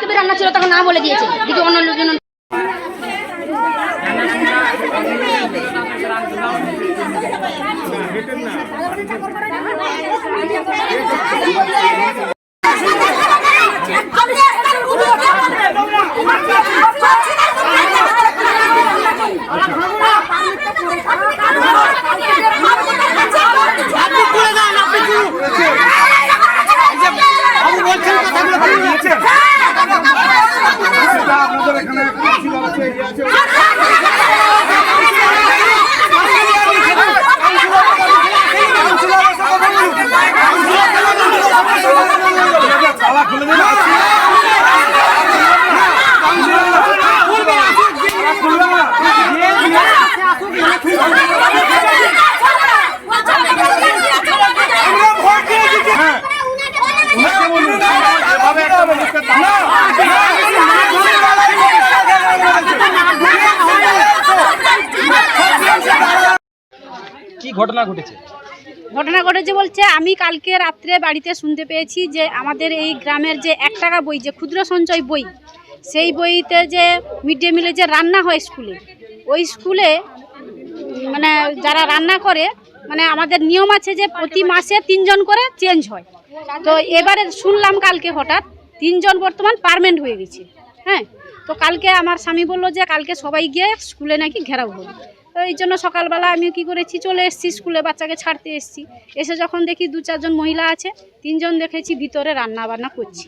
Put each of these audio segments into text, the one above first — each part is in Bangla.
তো রান্না ছিল তখন না বলে দিয়েছে দিকে অন্য লোকজন আপনাদের এখানে কাউন্সিলর আছে এই আছে তালা খুলে দিন আমরা ভোট দিয়ে দিচ্ছি হ্যাঁ ওনাকে বলুন এভাবে একটা মানুষকে তালা কি ঘটনা ঘটেছে? ঘটনা ঘটেছে বলছে, আমি কালকে রাত্রে বাড়িতে শুনতে পেয়েছি যে আমাদের এই গ্রামের যে এক টাকা বই, যে ক্ষুদ্র সঞ্চয় বই, সেই বইতে যে মিড ডে মিলে যে রান্না হয় স্কুলে, ওই স্কুলে মানে যারা রান্না করে মানে আমাদের নিয়ম আছে যে প্রতি মাসে তিনজন করে চেঞ্জ হয়। তো এবারে শুনলাম কালকে হঠাৎ, তিনজন বর্তমান পারমেন্ট হয়ে গেছে। হ্যাঁ তো কালকে আমার স্বামী বলল যে কালকে সবাই গিয়ে স্কুলে নাকি ঘেরাও হবে। তো এই জন্য সকালবেলা আমি কি করেছি চলে এসেছি স্কুলে বাচ্চাকে ছাড়তে এসেছি। এসে যখন দেখি দু চারজন মহিলা আছে তিনজন দেখেছি ভিতরে রান্না বান্না করছি।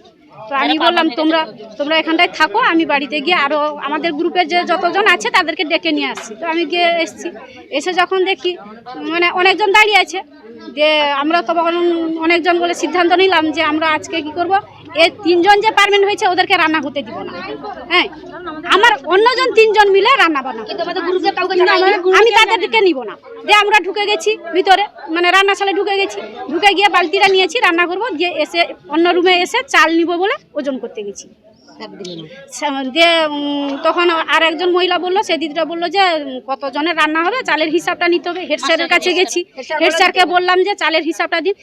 তো আমি বললাম তোমরা তোমরা এখানটায় থাকো আমি বাড়িতে গিয়ে আরও আমাদের গ্রুপের যে যতজন আছে তাদেরকে ডেকে নিয়ে আসছি। তো আমি গিয়ে এসেছি। এসে যখন দেখি মানে অনেকজন দাঁড়িয়ে আছে। যে আমরা তখন অনেকজন বলে সিদ্ধান্ত নিলাম যে আমরা আজকে কি করব এই তিনজন যে পারমেন্ট হয়েছে, ওদেরকে রান্না করতে দিব না। হ্যাঁ আমার অন্যজন তিনজন মিলে রান্না। আমরা- আমি তাদেরকে নিব না। যে আমরা ঢুকে গেছি ভিতরে মানে রান্নাশালে ঢুকে গেছি, ঢুকে গিয়ে বালতিটা নিয়েছি, রান্না করব দিয়ে এসে অন্য রুমে এসে চাল নিব বলে ওজন করতে গেছি। দিয়ে তখন আর একজন মহিলা বলল সে দিদিটা বলল যে কতজনের রান্না হবে? চালের হিসাবটা নিতে হবে। হেড স্যারের কাছে গেছি। হেড স্যারকে বললাম যে চালের হিসাবটা দিন।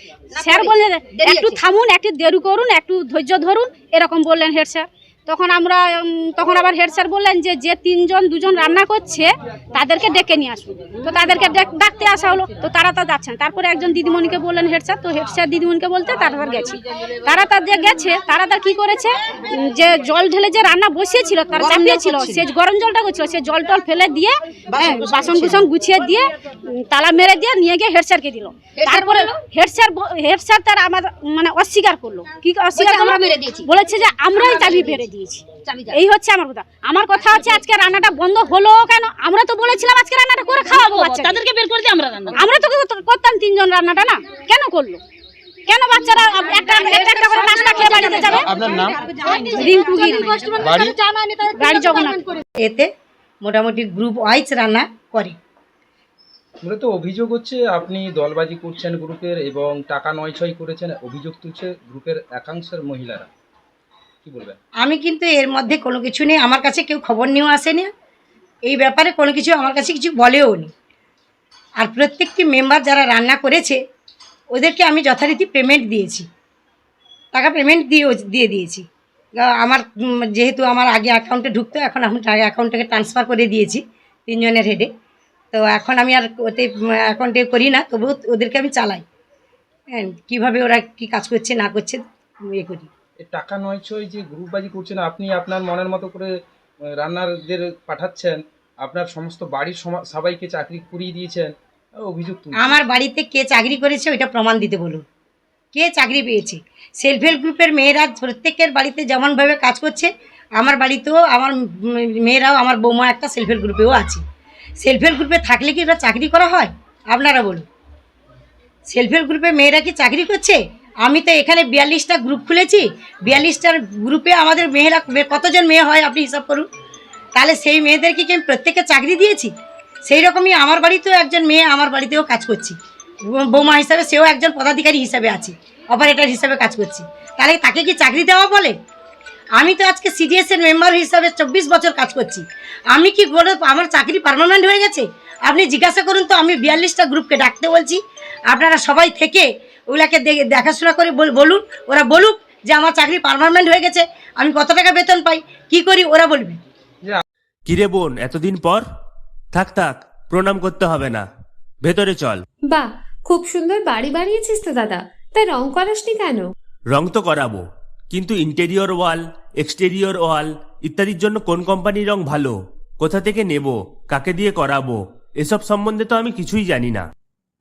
স্যার বললেন একটু থামুন একটু দেরু করুন একটু ধৈর্য ধরুন এরকম বললেন হেড স্যার। তখন আমরা তখন আবার হেড স্যার বললেন যে যে তিনজন দুজন রান্না করছে তাদেরকে ডেকে নিয়ে আসুন। তো তাদেরকে ডেক- ডাকতে আসা হলো। তো তারা তা যাচ্ছেন। তারপরে একজন দিদিমণিকে বললেন হেড স্যার। তো হেড স্যার দিদিমণিকে বলতে তারপর গেছি। তারা তার যে গেছে। তারা তার কি করেছে? যে জল ঢেলে যে রান্না বসিয়েছিল তারা চাপিয়েছিল। সে গরম জলটা করছিল। সে জল টল ফেলে দিয়ে হ্যাঁ, বাসন কুসন গুছিয়ে। দিয়ে তালা মেরে দিয়ে নিয়ে গিয়ে হেড স্যারকে দিল। তারপরে হেড স্যার হেড স্যার তার আমার মানে অস্বীকার করল। কি অস্বীকার করল। বলেছে যে আমরাই চাবি মেরে দিয়েছি। এই হচ্ছে আমার কথা। আমার কথা হচ্ছে আজকে রান্নাটা বন্ধ হলো কেন? আমরা তো বলেছিলাম আজকে রান্নাটা করে খাওয়াবো। তাদেরকে বের করে দিয়ে আমরা রান্না আমরা তো করতাম তিনজন রান্নাটা না? কেন করল? কেন বাচ্চারা একটা একটা একটা করে নাস্তা খেয়ে বাড়িতে যাবে? আপনার নাম? রিঙ্কু গিরি। গাড়ি জগন্নাথ। এতে মোটামুটি গ্রুপ ওয়াইজ রান্না করে। মূলত অভিযোগ হচ্ছে আপনি দলবাজি করছেন গ্রুপের এবং টাকা নয় ছয় করেছেন। অভিযোগ তুলছে গ্রুপের একাংশের মহিলারা। আমি কিন্তু এর মধ্যে কোনো কিছু নেই, আমার কাছে কেউ খবর নিয়েও আসেনি। এই ব্যাপারে কোনো কিছু আমার কাছে কিছু বলেও নি। আর প্রত্যেকটি মেম্বার যারা রান্না করেছে, ওদেরকে আমি যথারীতি পেমেন্ট দিয়েছি। টাকা পেমেন্ট দিয়ে দিয়ে দিয়েছি। আমার যেহেতু আমার আগে অ্যাকাউন্টে ঢুকতো, এখন আমি টাকা অ্যাকাউন্টটাকে ট্রান্সফার করে দিয়েছি তিনজনের হেডে তো এখন আমি আর ওতে অ্যাকাউন্টে করি না, তবুও ওদেরকে আমি চালাই। হ্যাঁ কীভাবে ওরা কী কাজ করছে, না করছে ইয়ে করি। টাকা নয় ছয় যে গ্রুপবাজি করছেন, আপনি আপনার মনের মতো করে রান্নারদের পাঠাচ্ছেন, আপনার সমস্ত বাড়ির সবাইকে চাকরি করিয়ে দিয়েছেন অভিযোগ আমার বাড়িতে কে চাকরি করেছে ওইটা প্রমাণ দিতে বলুন। কে চাকরি পেয়েছে? সেলফ হেল্প গ্রুপের মেয়েরা প্রত্যেকের বাড়িতে যেমনভাবে কাজ করছে, আমার বাড়িতেও আমার মেয়েরাও, আমার বৌমা একটা সেলফ হেল্প গ্রুপেও আছে। সেলফ হেল্প গ্রুপে থাকলে কি ওরা চাকরি করা হয়? আপনারা বলুন। সেলফ হেল্প গ্রুপে মেয়েরা কি চাকরি করছে? আমি তো এখানে বিয়াল্লিশটা গ্রুপ খুলেছি। বিয়াল্লিশটার গ্রুপে আমাদের মেয়েরা কতজন মেয়ে হয় আপনি হিসাব করুন। তাহলে সেই মেয়েদেরকে কি আমি প্রত্যেককে চাকরি দিয়েছি? সেই রকমই আমার বাড়িতেও একজন মেয়ে আমার বাড়িতেও কাজ করছি। বৌমা হিসাবে সেও একজন পদাধিকারী হিসাবে আছে অপারেটর হিসাবে কাজ করছি। তাহলে তাকে কি চাকরি দেওয়া বলে? আমি তো আজকে সিডিএসের মেম্বার হিসাবে চব্বিশ বছর কাজ করছি। আমি কি বলে আমার চাকরি পার্মানেন্ট হয়ে গেছে? আপনি জিজ্ঞাসা করুন তো, আমি বিয়াল্লিশটা গ্রুপকে ডাকতে বলছি। আপনারা সবাই থেকে ওগুলাকে দেখাশোনা করে বল- বলুন ওরা বলুক যে আমার চাকরি পার্মানেন্ট হয়ে গেছে আমি কত টাকা বেতন পাই কি করি ওরা বলবে। কিরে বোন এতদিন পর? থাক থাক প্রণাম করতে হবে না। ভেতরে চল। বাহ খুব সুন্দর বাড়ি বানিয়েছিস তো দাদা তাই রং করাসনি কেন? রং তো করাবো কিন্তু ইন্টেরিয়র ওয়াল এক্সটেরিয়র ওয়াল ইত্যাদির জন্য কোন কোম্পানির রং ভালো? কোথা থেকে নেব? কাকে দিয়ে করাবো? এসব সম্বন্ধে তো আমি কিছুই জানি না।